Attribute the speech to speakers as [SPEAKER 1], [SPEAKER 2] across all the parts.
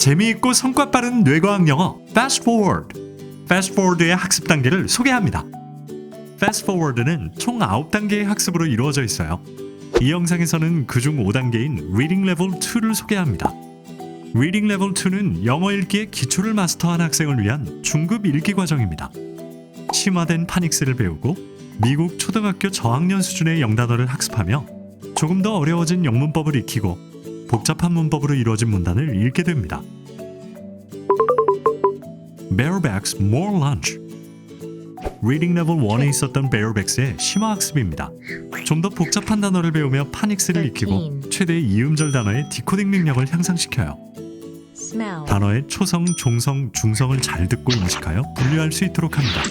[SPEAKER 1] 재미있고 성과 빠른 뇌과학 영어 Fast Forward. Fast Forward의 학습 단계를 소개합니다. Fast Forward는 총 9단계의 학습으로 이루어져 있어요. 이 영상에서는 그중 5단계인 Reading Level 2를 소개합니다. Reading Level 2는 영어 읽기의 기초를 마스터한 학생을 위한 중급 읽기 과정입니다. 심화된 파닉스를 배우고 미국 초등학교 저학년 수준의 영단어를 학습하며 조금 더 어려워진 영문법을 익히고 복잡한 문법으로 이루어진 문단을 읽게 됩니다. Bareback's More Lunch Reading Level 1에 있었던 Barebacks의 심화 학습입니다. 좀 더 복잡한 단어를 배우며 파닉스를 익히고 최대 이음절 단어의 디코딩 능력을 향상시켜요. 단어의 초성, 종성, 중성을 잘 듣고 인식하여 분류할 수 있도록 합니다.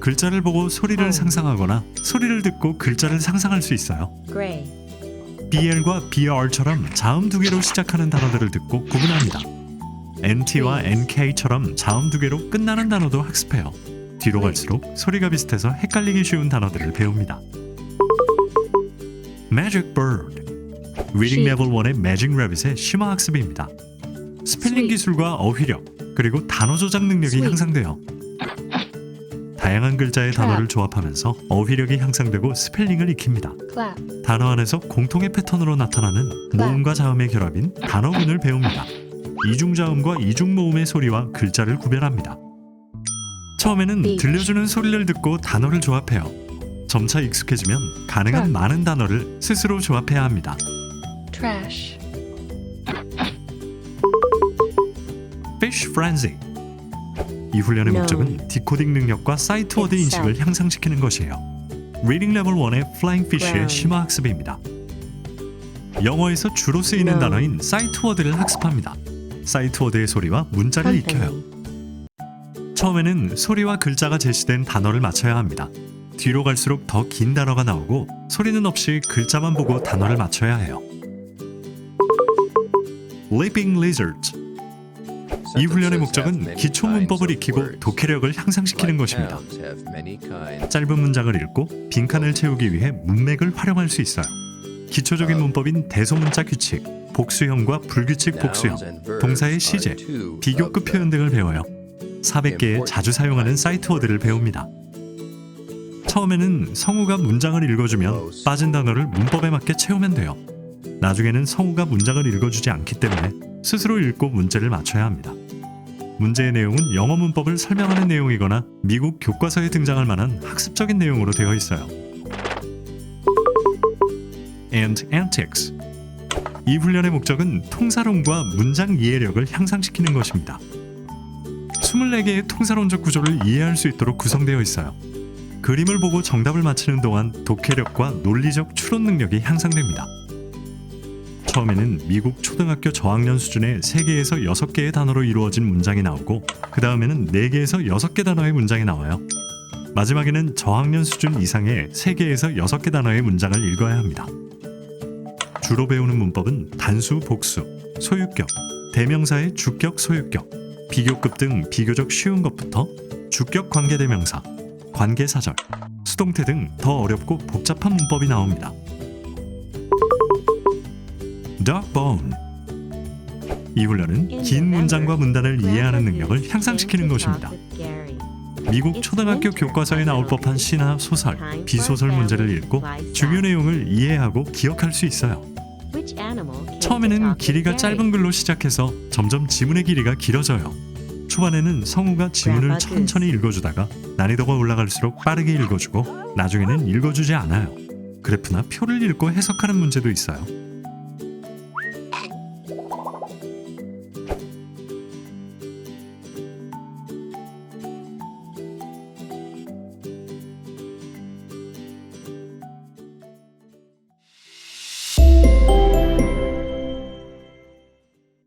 [SPEAKER 1] 글자를 보고 소리를
[SPEAKER 2] 어.
[SPEAKER 1] 상상하거나 소리를 듣고 글자를 상상할 수 있어요. BL과 BR처럼 자음 두 개로 시작하는 단어들을 듣고 구분합니다. NT와 NK처럼 자음 두 개로 끝나는 단어도 학습해요. 뒤로 갈수록 소리가 비슷해서 헷갈리기 쉬운 단어들을 배웁니다. Magic Bird
[SPEAKER 2] Sheep.
[SPEAKER 1] Level 1의 Magic Rabbit의 심화 학습입니다. 스펠링. 기술과 어휘력 그리고 단어 조작 능력이. 향상돼요. 다양한 글자의. 단어를 조합하면서 어휘력이 향상되고 스펠링을 익힙니다. 단어 안에서 공통의 패턴으로 나타나는 모음과 자음의 결합인 단어군을 배웁니다. 이중자음과 이중모음의 소리와 글자를 구별합니다. 처음에는
[SPEAKER 2] Beach.
[SPEAKER 1] 들려주는 소리를 듣고 단어를 조합해요. 점차 익숙해지면 가능한
[SPEAKER 2] Truck.
[SPEAKER 1] 많은 단어를 스스로 조합해야 합니다.
[SPEAKER 2] trash,
[SPEAKER 1] Fish Frenzy 이 훈련의
[SPEAKER 2] No.
[SPEAKER 1] 목적은 디코딩 능력과 사이트 워드. 인식을 향상시키는 것이에요. Reading Level 1의 Flying Fish의
[SPEAKER 2] Ground.
[SPEAKER 1] 심화 학습입니다. 영어에서 주로 쓰이는
[SPEAKER 2] No.
[SPEAKER 1] 단어인 사이트 워드를 학습합니다. 사이트 워드의 소리와 문자를 익혀요.
[SPEAKER 2] company,
[SPEAKER 1] 처음에는 소리와 글자가 제시된 단어를 맞춰야 합니다. 뒤로 갈수록 더 긴 단어가 나오고 소리는 없이 글자만 보고 단어를 맞춰야 해요. Leaping Lizards 이 훈련의 목적은 기초 문법을 익히고 독해력을 향상시키는 것입니다. 짧은 문장을 읽고 빈칸을 채우기 위해 문맥을 활용할 수 있어요. 기초적인 문법인 대소문자 규칙, 복수형과 불규칙 복수형, 동사의 시제, 비교급 표현 등을 배워요. 400개의 자주 사용하는 사이트 워드를 배웁니다. 처음에는 성우가 문장을 읽어주면 빠진 단어를 문법에 맞게 채우면 돼요. 나중에는 성우가 문장을 읽어주지 않기 때문에 스스로 읽고 문제를 맞춰야 합니다. 문제의 내용은 영어 문법을 설명하는 내용이거나 미국 교과서에 등장할 만한 학습적인 내용으로 되어 있어요. And Antics 이 훈련의 목적은 통사론과 문장 이해력을 향상시키는 것입니다. 24개의 통사론적 구조를 이해할 수 있도록 구성되어 있어요. 그림을 보고 정답을 맞히는 동안 독해력과 논리적 추론 능력이 향상됩니다. 처음에는 미국 초등학교 저학년 수준의 3개에서 6개의 단어로 이루어진 문장이 나오고 그 다음에는 4개에서 6개 단어의 문장이 나와요. 마지막에는 저학년 수준 이상의 3개에서 6개 단어의 문장을 읽어야 합니다. 주로 배우는 문법은 단수, 복수, 소유격, 대명사의 주격, 소유격, 비교급 등 비교적 쉬운 것부터 주격 관계대명사, 관계사절, 수동태 등 더 어렵고 복잡한 문법이 나옵니다. Dogbone 이 훈련은 긴 문장과 문단을 이해하는 능력을 향상시키는 것입니다. 미국 초등학교 교과서에 나올 법한 시나 소설, 비소설 문제를 읽고 중요 내용을 이해하고 기억할 수 있어요. 처음에는 길이가 짧은 글로 시작해서 점점 지문의 길이가 길어져요. 초반에는 성우가 지문을 천천히 읽어주다가 난이도가 올라갈수록 빠르게 읽어주고 나중에는 읽어주지 않아요. 그래프나 표를 읽고 해석하는 문제도 있어요. 감사합니다.